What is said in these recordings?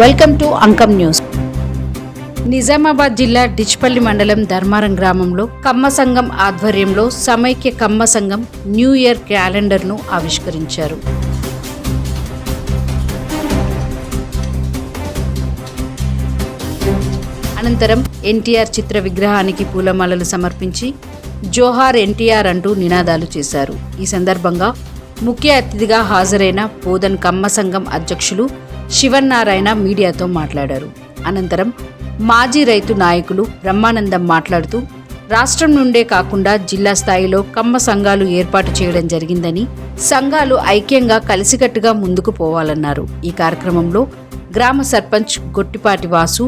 Welcome to Ankam news. Nizamabad జిల్లా డిచ్పల్లి మండలం ధర్మారం గ్రామంలో కమ్మ సంఘం ఆధ్వర్యంలో సమైక్య కమ్మ సంఘం న్యూ ఇయర్ క్యాలెండర్ను ఆవిష్కరించారు. అనంతరం ఎన్టీఆర్ చిత్ర విగ్రహానికి పూలమాలలు సమర్పించి జోహార్ ఎన్టీఆర్ అంటూ నినాదాలు చేశారు. ఈ సందర్భంగా ముఖ్య అతిథిగా హాజరైన బోధన్ కమ్మ సంఘం అధ్యక్షులు శివన్నారాయణ మీడియాతో మాట్లాడారు. అనంతరం మాజీ రైతు నాయకులు బ్రహ్మానందం మాట్లాడుతూ రాష్ట్రం నుండే కాకుండా జిల్లా స్థాయిలో కమ్మ సంఘాలు ఏర్పాటు చేయడం జరిగిందని సంఘాలు ఐక్యంగా కలిసికట్టుగా ముందుకు పోవాలన్నారు. ఈ కార్యక్రమంలో గ్రామ సర్పంచ్ గొట్టిపాటి వాసు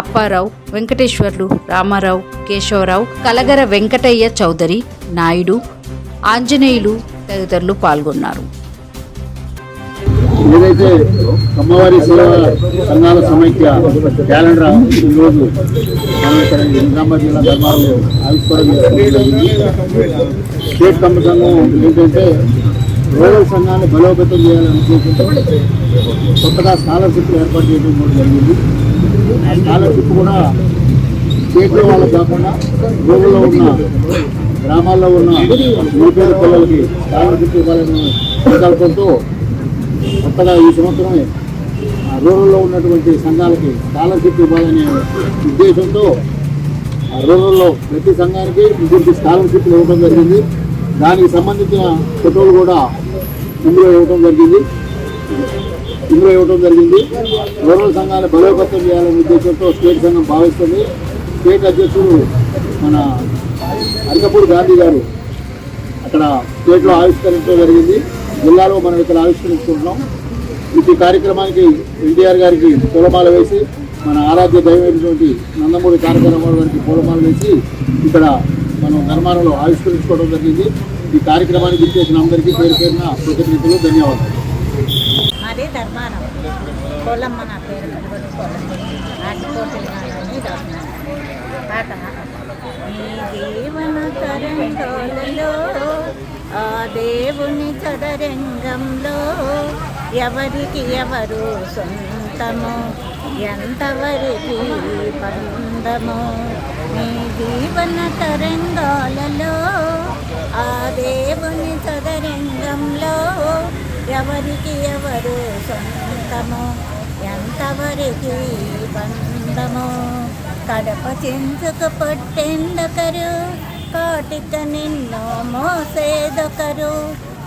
అప్పారావు వెంకటేశ్వర్లు రామారావు కేశవరావు కలగర వెంకటయ్య చౌదరి నాయుడు ఆంజనేయులు తదితరులు పాల్గొన్నారు. ఏదైతే అమ్మవారి సేవ సంఘాల సమైక్య క్యాలెండర్ ఈరోజు మనం ఇక్కడ నిజామాబాద్ జిల్లా ధర్మాలు ఆవిష్కరణ జరిగింది. స్టేట్ కమ్మ సంఘం ఏంటంటే రూరల్ సంఘాన్ని బలోపేతం చేయాలనే ఉద్దేశంతో కొత్తగా స్కాలర్షిప్ ఏర్పాటు చేయడం కూడా జరిగింది ఆ స్కాలర్షిప్ కూడా స్టేట్లో వాళ్ళు కాకుండా రూరల్లో ఉన్న గ్రామాల్లో ఉన్న నిరుపేద పిల్లలకి స్కాలర్షిప్ ఇవ్వాలనే సంకల్పంతో కొత్తగా ఈ సంవత్సరమే ఆ రూరల్లో ఉన్నటువంటి సంఘాలకి స్కాలర్షిప్ ఇవ్వాలనే ఉద్దేశంతో ఆ రూరల్లో ప్రతి సంఘానికి ముగ్గురికి స్కాలర్షిప్లు ఇవ్వడం జరిగింది. దానికి సంబంధించిన ఫోటోలు కూడా ఇందులో ఇవ్వడం జరిగింది. ఇందులో ఇవ్వడం జరిగింది. రూరల్ సంఘాన్ని బలోపేతం చేయాలనే ఉద్దేశంతో స్టేట్ సంఘం భావిస్తుంది. స్టేట్ అధ్యక్షుడు మన అరికపూర్ గాంధీ గారు అక్కడ స్టేట్లో ఆవిష్కరించడం జరిగింది. జిల్లాలో మనం ఇక్కడ ఆవిష్కరించుకుంటున్నాం. ఈ కార్యక్రమానికి ఎన్టీఆర్ గారికి పూలమాల వేసి మన ఆరాధ్య దైవమైనటువంటి నందమూరి కార్యక్రమాల గారికి పూలమాల వేసి ఇక్కడ మనం నిర్మాణంలో ఆవిష్కరించుకోవడం జరిగింది. ఈ కార్యక్రమానికి ఇచ్చేసిన అందరికీ పేరు పేరున కృతజ్ఞతలు ధన్యవాదాలు. మాది ధర్మారం. కోలమ్మ నా పేరు పాట ఈ జీవన ఆ దేవుని చదరంగంలో ఎవరికి ఎవరు సొంతము ఎంతవరికి బంధము నీ జీవన తరంగాలలో ఆ దేవుని చదరంగంలో ఎవరికి ఎవరు సొంతము ఎంతవరికి బంధము. కడప చెంచుకు పొట్టెందొకరు కోటిక నిన్నో మోసేదొకరు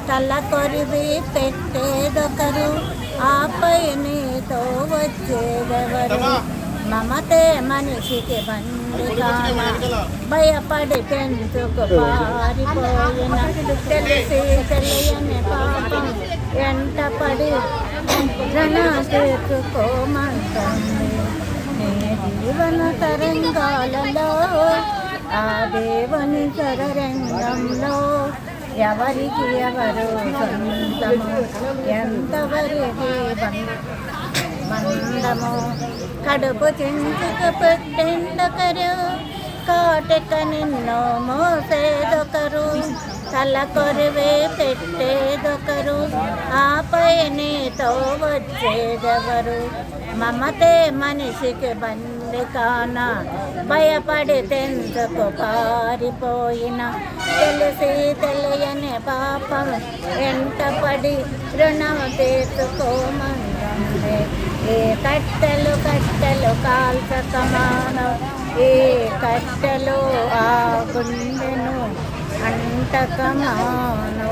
తల కొరివి పెట్టేదొకరు. ఆపై నీతో వచ్చేదెవరు మమతే మనిషికి బండిగాన భయపడి పెంచుకు పారిపోయిన. తెలిసి తెలియని పాపం. ఎంత పడి తీర్చుకోమంటుంది జీవన తరంగాలలో ఆ దేవుని చదరంగంలో ఎవరికి ఎవరు సొంతము? ఎంతవరకు మందము కడుపు చింతక పెట్టెందొకరు కాటక నిన్నో మోసేదొకరు తల కొరివే పెట్టే నీతో వచ్చేదెవరు మమతే మనిషికి బంది కాన భయపడి తెందుకు పారిపోయిన తెలిసి తెలియని పాపం వెంటపడి రుణం తీర్చుకోమంది ఏ కట్టెలు కట్టెలు కాల్చకమానం ఏ కట్టెలు ఆ గుండెను అంటకమాను